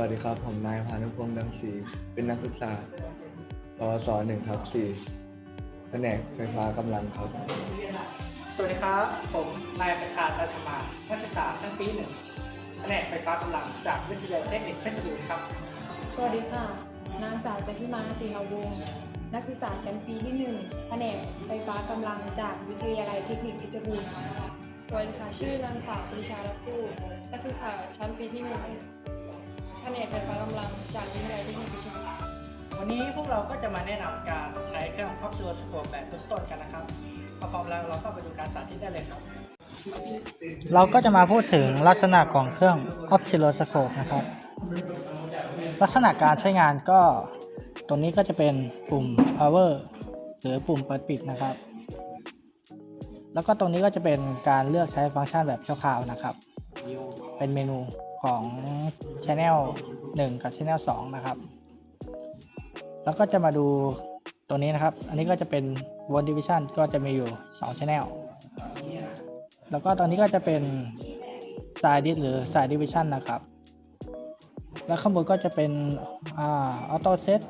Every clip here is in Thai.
วัสดีครับ ผมนายพานุพงษ์ดังศรีเป็นนักศึกษาปวสหนึ่งทับสี่แผนกไฟฟ้ากำลังครับ สวัสดีครับ ผมนายประชาตันธมา นักศึกษาชั้นปีหนึ่งแผนกไฟฟ้ากำลังจากวิทยาลัยเทคนิคเพชรบูรณ์ครับ สวัสดีค่ะ นางสาวจันทิมาศรีหาวงศ์นักศึกษาชั้นปีที่1แผนกไฟฟ้ากำลังจากวิทยาลัยเทคนิคเพชรบูรณ์ค่ะสวัสดีค่ะชื่อนางสาวปรีชาลักกู้นักศึกษาชั้นปีที่1 แผนกไฟฟ้ากำลังจากวิทยาลัยเทคนิคพชรบูรวันนี้พวกเราก็จะมาแนะนำการใช้เครื่องพับซิโลสโคปแบบเบื้องต้นกันนะครับพอพร้อมแล้วเราก็ไปดูการสาธิตได้เลยครับ เราก็จะมาพูดถึงลักษณะของเครื่อง oscilloscope นะครับ ลักษณะการใช้งานก็ตรงนี้ก็จะเป็นปุ่ม power หรือปุ่มเปิดปิดนะครับ แล้วก็ตรงนี้ก็จะเป็นการเลือกใช้ฟังก์ชันแบบชั่วคราวนะครับ เป็นเมนู ของ Channel 1 กับ Channel 2 นะครับ แล้วก็จะมาดูตัวนี้นะครับ อันนี้ก็จะเป็น One Division ก็จะมีอยู่ 2 Channel แล้วก็ตอนนี้ก็จะเป็น Side Dis หรือ Side Division นะครับ แล้วข้างบนก็จะเป็นอ่า Auto Set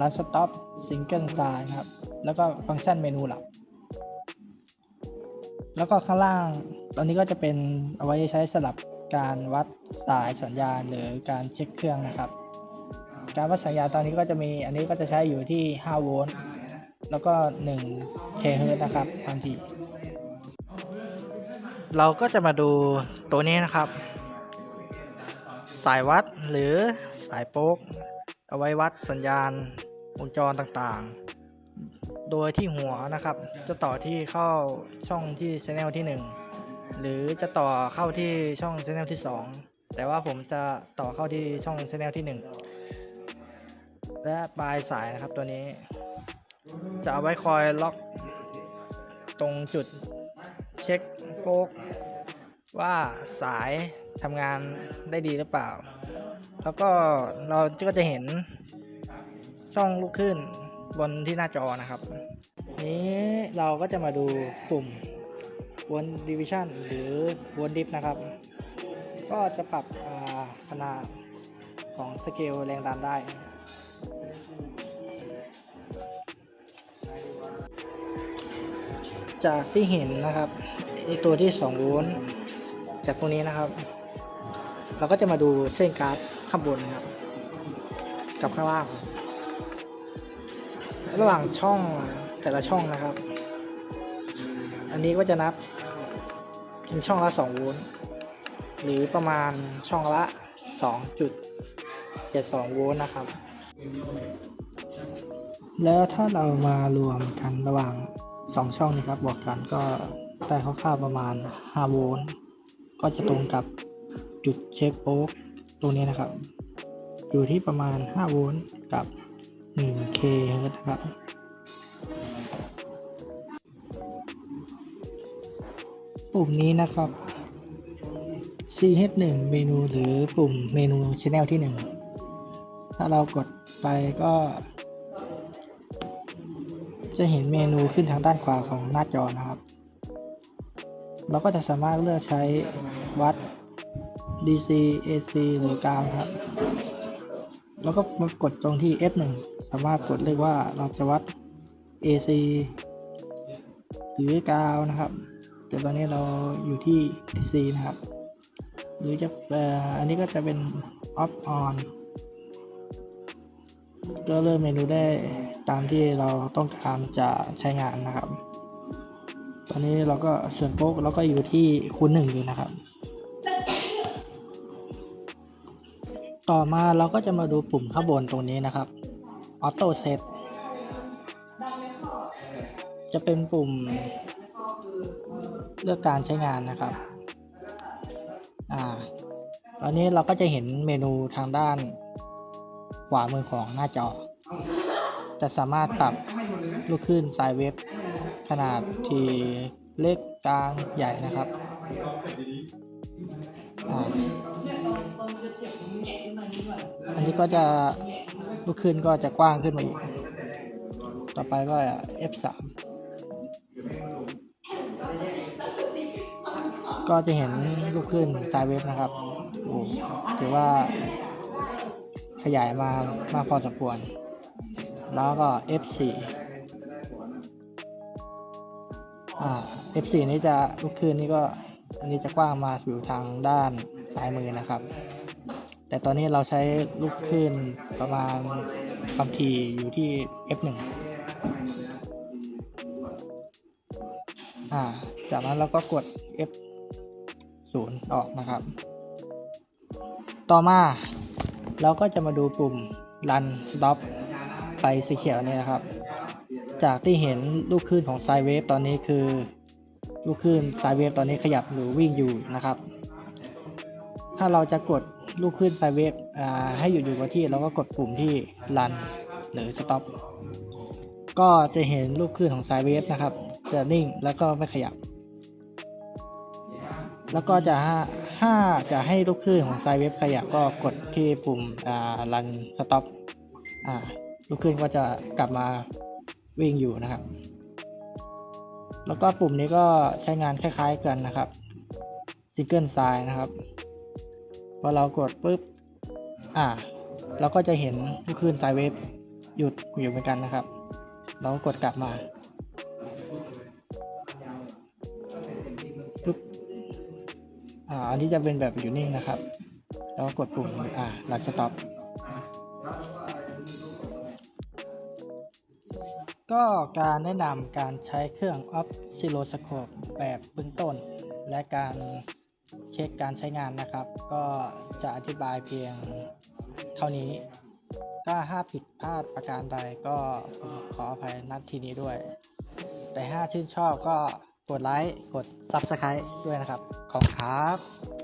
Run Stop Single Side ครับ แล้วก็ฟังก์ชันเมนูหลักแล้วก็ข้างล่างตอนนี้ก็จะเป็นเอาไว้ใช้สำหรับ การวัดสายสัญญาณหรือการเช็คเครื่องนะครับ การวัดสัญญาณตอนนี้ก็จะมีอันนี้ก็จะใช้อยู่ที่ 5 โวลต์แล้วก็1 k h z นะครับทันทีเราก็จะมาดูตัวนี้นะครับ สายวัดหรือสายโป๊ก เอาไว้วัดสัญญาณวงจรต่างๆ โดยที่หัวนะครับ จะต่อที่เข้าช่องที่ channel ที่ 1 หรือจะต่อเข้าที่ช่อง channel ที่ 2 แต่ว่าผมจะต่อเข้าที่ช่อง channel ที่ 1 และปลายสายนะครับตัวนี้ จะเอาไว้คอยล็อกตรงจุดเช็คโป๊กว่าสายทำงานได้ดีหรือเปล่า แล้วก็เราก็จะเห็นช่องลูกขึ้นบนที่หน้าจอนะครับ นี้เราก็จะมาดูปุ่ม One Division หรือ One Dip นะครับ ก็จะปรับขนาดของสเกลแรงดันได้จากที่เห็นนะครับไอตัวที่2โวลต์จากตรงนี้นะครับ เราก็จะมาดูเส้นการาฟข้างบนนะครับ กับข้างล่าง ระหว่างช่องแต่ละช่องนะครับ อันนี้ก็จะนับเป็นช่องละ 2 โวลต์ หรือประมาณช่องละ 2.72 โวลต์นะครับ แล้วถ้าเรามารวมกันระหว่าง 2 ช่องนี้ครับบวกกันก็ได้คร่าวๆประมาณ 5 โวลต์ ก็จะตรงกับจุดเช็คโป๊กตรงนี้นะครับ อยู่ที่ประมาณ 5 โวลต์กับ 1 k นะครับ ปุ่มนี้นะครับ ch1 เมนูหรือปุ่มเมนู channel ที่ 1 ถ้าเรากดไปก็ จะเห็นเมนูขึ้นทางด้านขวาของหน้าจอนะครับ เราก็จะสามารถเลือกใช้วัด DC AC หรือกาวครับ แล้วก็มากดตรงที่ F1 สามารถกดเลือกว่าเราจะวัด AC หรือกาวนะครับ แต่ตอนนี้เราอยู่ที่ DC นะครับ หรือจะอ,อ,อันนี้ก็จะเป็น off on ก็เริ่มเมนูได้ตามที่เราต้องการจะใช้งานนะครับ ตอนนี้เราก็ส่วนโป๊กเราก็อยู่ที่คูณหนึ่งอยู่นะครับ ต่อมาเราก็จะมาดูปุ่มข้างบนตรงนี้นะครับ Auto Set จะเป็นปุ่ม เลือกการใช้งานนะครับ อ่า ตอนนี้เราก็จะเห็นเมนูทางด้าน ขวามือของหน้าจอ จะสามารถปรับลูกคลื่นสายเว็บ ขนาดที่เล็กกลางใหญ่นะครับอ่าอันนี้ก็จะลูกคลื่นก็จะกว้างขึ้นมาอีก ต่อไปก็ F3 ก็จะเห็นลูกคลื่นสายเว็บนะครับโอ้ถือว่าขยายมามากพอสมควร แล้วก็ F4 อ่า F4 นี้จะลูกคลื่นนี่ก็อันนี้จะกว้างมาอยู่ทางด้านซ้ายมือนะครับ แต่ตอนนี้เราใช้ลูกคลื่นประมาณความถี่อยู่ที่ F1 อ่า จากนั้นเราก็กด F 0 ออกนะครับ ต่อมาเราก็จะมาดูปุ่ม run stop ไฟสีเขียวเนี่ยนะครับ จากที่เห็นลูกคลื่นของไซเวฟตอนนี้คือ ลูกคลื่นไซเวฟตอนนี้ขยับหรือวิ่งอยู่นะครับ ถ้าเราจะกดลูกคลื่นไซเวฟให้หยุดอยู่กับที่เราก็กดปุ่มที่ run หรือ stop ก็จะเห็นลูกคลื่นของไซเวฟนะครับ จะนิ่งแล้วก็ไม่ขยับ แล้วก็จะถ้าจะให้ลูกคลื่นของไซเวฟขยับก็กดที่ปุ่มอ่า run stop อ่าลูกคลื่นก็จะกลับมาวิ่งอยู่นะครับ แล้วก็ปุ่มนี้ก็ใช้งานคล้าย ๆกันนะครับ single sign นะครับพอเรากดปุ๊บอ่าเราก็จะเห็นลูกคลื่นไซเวฟหยุดอยู่เหมือนกันนะครับ เรากดกลับมา อ่าอันนี้จะเป็นแบบอยู่นิ่งนะครับ แล้วกดปุ่มอ่ารันสต็อปก็การแนะนำการใช้เครื่อง Oscilloscope แบบเบื้องต้น และการเช็คการใช้งานนะครับ ก็จะอธิบายเพียงเท่านี้ก็ถ้าผิดพลาดประการใดก็ผมขออภัยนัดทีนี้ด้วย แต่ถ้าชื่นชอบก็ กดไลค์ กด Subscribe ด้วยนะครับ ขอบคุณครับ